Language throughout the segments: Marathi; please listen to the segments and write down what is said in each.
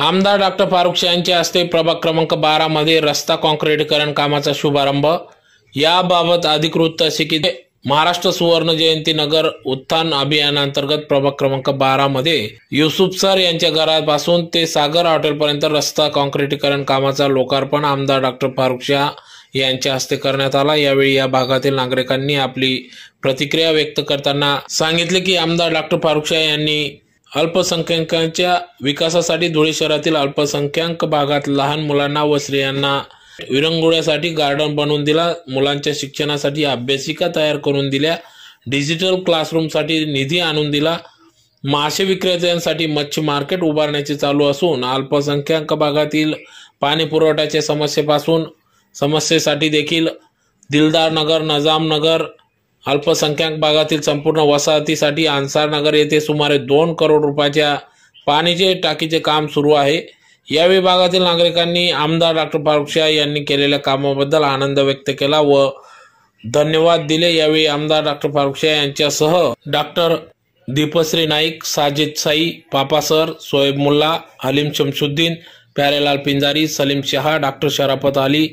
आमदार डॉक्टर फारुख शाह यांच्या हस्ते प्रभाग क्रमांक बारामध्ये रस्ता काँक्रीटीकरण कामाचा शुभारंभ. याबाबत अधिकृत असे की महाराष्ट्र सुवर्ण जयंती नगर उत्थान अभियानांतर्गत प्रभाग क्रमांक बारा मध्ये युसुफ सर यांच्या घरापासून ते सागर हॉटेलपर्यंत रस्ता काँक्रीटीकरण कामाचा लोकार्पण आमदार डॉक्टर फारुख शाह यांच्या हस्ते करण्यात आला. यावेळी या भागातील नागरिकांनी आपली प्रतिक्रिया व्यक्त करताना सांगितले की आमदार डॉक्टर फारुख शाह यांनी अल्पसंख्याकांच्या विकासासाठी धुळे शहरातील अल्पसंख्याक भागात लहान मुलांना व स्त्रियांना विरंगुळ्यासाठी गार्डन बनवून दिला. मुलांच्या शिक्षणासाठी अभ्यासिका तयार करून दिल्या. डिजिटल क्लासरूमसाठी निधी आणून दिला. मासे विक्रेत्यांसाठी मच्छी मार्केट उभारण्याचे चालू असून अल्पसंख्याक भागातील पाणी पुरवठ्याच्या समस्येपासून समस्येसाठी देखील दिलदार नगर नजामनगर अल्पसंख्याक भागातील संपूर्ण वसाहतीसाठी अन्सारनगर येथे सुमारे दोन करोड रुपयाच्या पाणीचे टाकीचे काम सुरू आहे. या विभागातील नागरिकांनी आमदार डॉक्टर फारुख शाह यांनी केलेल्या कामाबद्दल आनंद व्यक्त केला व धन्यवाद दिले. यावेळी आमदार डॉक्टर फारुख शाह यांच्यासह doctor Deepshree Naik Sajid Sai Papa sir Soeb Mulla Halim Shamshuddin Pyarelal Pinjari Salim Shaha doctor Sharafat Ali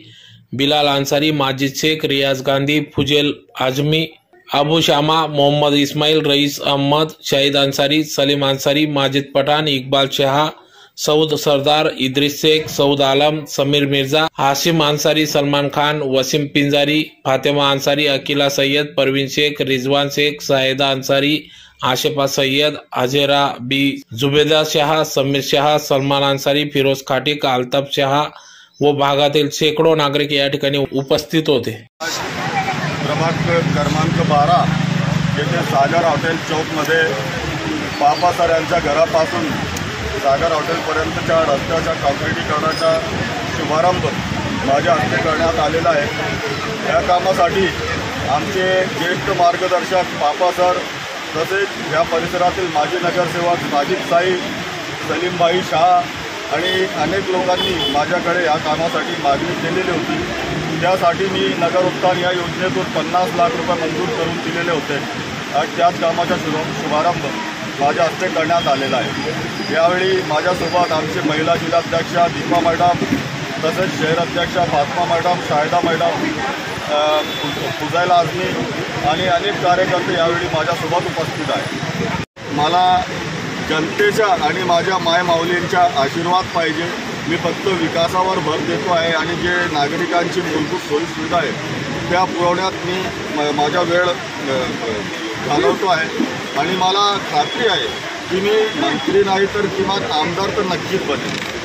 Bilal Ansari Majid Shaikh रियाज गांधी फुजेल आजमी अबू शामा मोहम्मद इस्माईल रईस अहमद शाहिद अन्सारी सलीम अन्सारी माजिद पठाण इकबाल शहा सऊद सरदार इद्रिस शेख सऊद आलम समीर मिर्झा हाशिम अन्सारी सलमान खान वसीम पिंजारी फातेमा अन्सारी अकिला सय्यद परवीन शेख रिजवान शेख साहेदा अन्सारी आशेफा सय्यद अजेरा बी जुबेदा शहा समीर शहा सलमान अन्सारी फिरोज खाटिक अल्ताफ शहा व भागातील शेकडो नागरिक या ठिकाणी उपस्थित होते. प्रभाग क्रमांक बारा येथे सागर हॉटेल चौकमध्ये पापा घरापासून सागर हॉटेलपर्यंतच्या रस्त्याच्या काँक्रिटीकरणाचा शुभारंभ माझ्या हस्ते करण्यात आलेला आहे. या कामासाठी आमचे ज्येष्ठ मार्गदर्शक बापासर तसेच या परिसरातील माजी नगरसेवक माजिद साई सलीमबाई शहा आणि अनेक लोकांनी माझ्याकडे या कामासाठी मागणी केलेली होती. त्यासाठी मी नगर उत्थान या योजनेतून पन्नास लाख रुपये मंजूर करून दिलेले होते. आणि त्याच कामाचा शुभ शुभारंभ माझ्या हस्ते करण्यात आलेला आहे. यावेळी माझ्यासोबत आमचे महिला जिल्हाध्यक्षा दीपा मॅडम तसेच शहर फातमा मॅडम शाहिदा मॅडम फुजायला आझमी आणि अनेक कार्यकर्ते यावेळी माझ्यासोबत उपस्थित आहेत. मला जनतेच्या आणि माझ्या मायमाऊलींच्या आशीर्वाद पाहिजे. मी फक्त विकासावर भर देतो आहे आणि जे नागरिकांची मूलभूत सोयीसुविधा आहे त्या पुरवण्यात मी म- माझा वेळ घालवतो आहे. आणि मला खात्री आहे की मी मंत्री नाही तर किमान आमदार तर नक्कीच बनेल